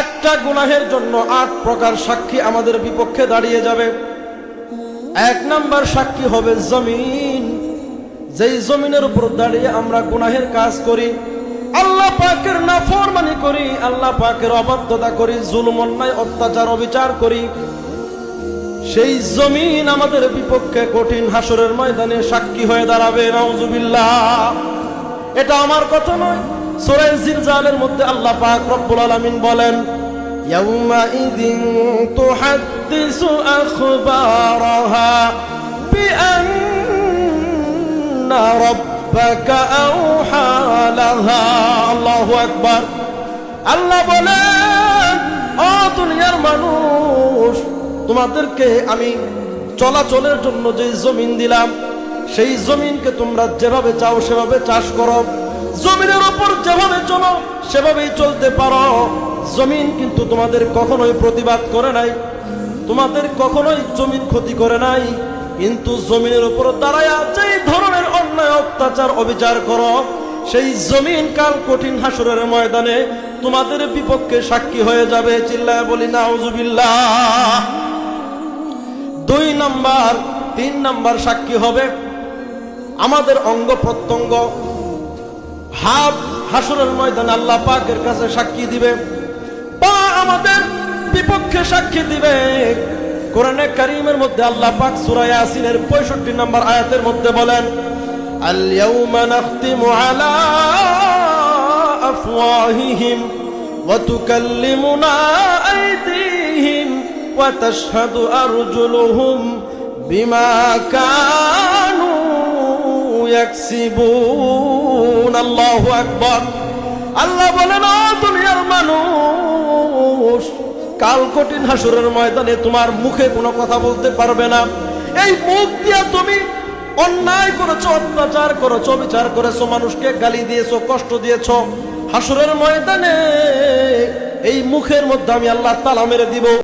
একটা গুনাহের জন্য আট প্রকার সাক্ষী আমাদের বিপক্ষে দাঁড়িয়ে যাবে। এক নাম্বার সাক্ষী হবে জমিন। যেই জমিনের উপর দাঁড়িয়ে আমরা গুনাহের কাজ করি, আল্লাহ পাকের নাফরমানি করি, আল্লাহ পাকের অবাধ্যতা করি, জুলুম, অন্যায়, অত্যাচার, অবিচার করি, সেই জমিন আমাদের বিপক্ষে কঠিন হাসরের ময়দানে সাক্ষী হয়ে দাঁড়াবে। নাউজুবিল্লাহ। এটা আমার কথা নয়। সূরা জিলজালের মধ্যে আল্লাহ পাক রব্বুল আলামিন বলেন ইয়াউমাইযিন তুহাদ্দিসু আখবারাহা বিআন্না রাব্বাকা আওহা লাহা। আল্লাহু আকবার। আল্লাহ বলেন, ও দুনিয়ার মানুষ, তোমাদেরকে আমি চলাচলের জন্য যে জমিন দিলাম, সেই জমিনকে তোমরা যেভাবে চাও সেভাবে চাষ করো। জমিনের ওপর যেভাবে চলো, সেভাবেই চলতে পারো। জমিন কিন্তু তোমাদের কখনোই প্রতিবাদ করে নাই। তোমাদের কখনোই জমিন ক্ষতি করে নাই। কিন্তু জমিনের উপর দাঁড়ায় যেই ধরনের অন্যায়, অত্যাচার, অবিচার করো, সেই জমিন কাল কঠিন হাসরের ময়দানে তোমাদের বিপক্ষে সাক্ষী হয়ে যাবে। চিল্লায় বলি না দুই নাম্বার, তিন নাম্বার সাক্ষী হবে আমাদের অঙ্গ প্রত্যঙ্গ। হাত হাসরের ময়দানে আল্লাহ পাকের কাছে সাক্ষী দিবে। পা আমাদের বিপক্ষে সাক্ষী দিবে। কোরআনে কারিমের মধ্যে আল্লাহ পাক সূরা ইয়াসিনের 65 নম্বর আয়াতের মধ্যে বলেন, আল ইয়াউমা নাখতিমু আলা আফওয়াহিহিম ওয়া তুকাল্লিমুনা আইদিহিম ওয়া তাশহাদু আরজুলুহুম বিমা কানু ইয়াকসিবুন, আল্লাহু আকবার। আল্লাহ বলেন, ও দুনিয়ার মানুষ, কাল কঠিন হাসুরের ময়দানে তোমার মুখে কোনো কথা বলতে পারবে না। এই মুখ দিয়া তুমি অন্যায় করেছ, অত্যাচার করেছ, বিচার করেছ, মানুষকে গালি দিয়েছ, কষ্ট দিয়েছ। হাসুরের ময়দানে এই মুখের মধ্যে আমি আল্লাহ তালা মেরে দিব।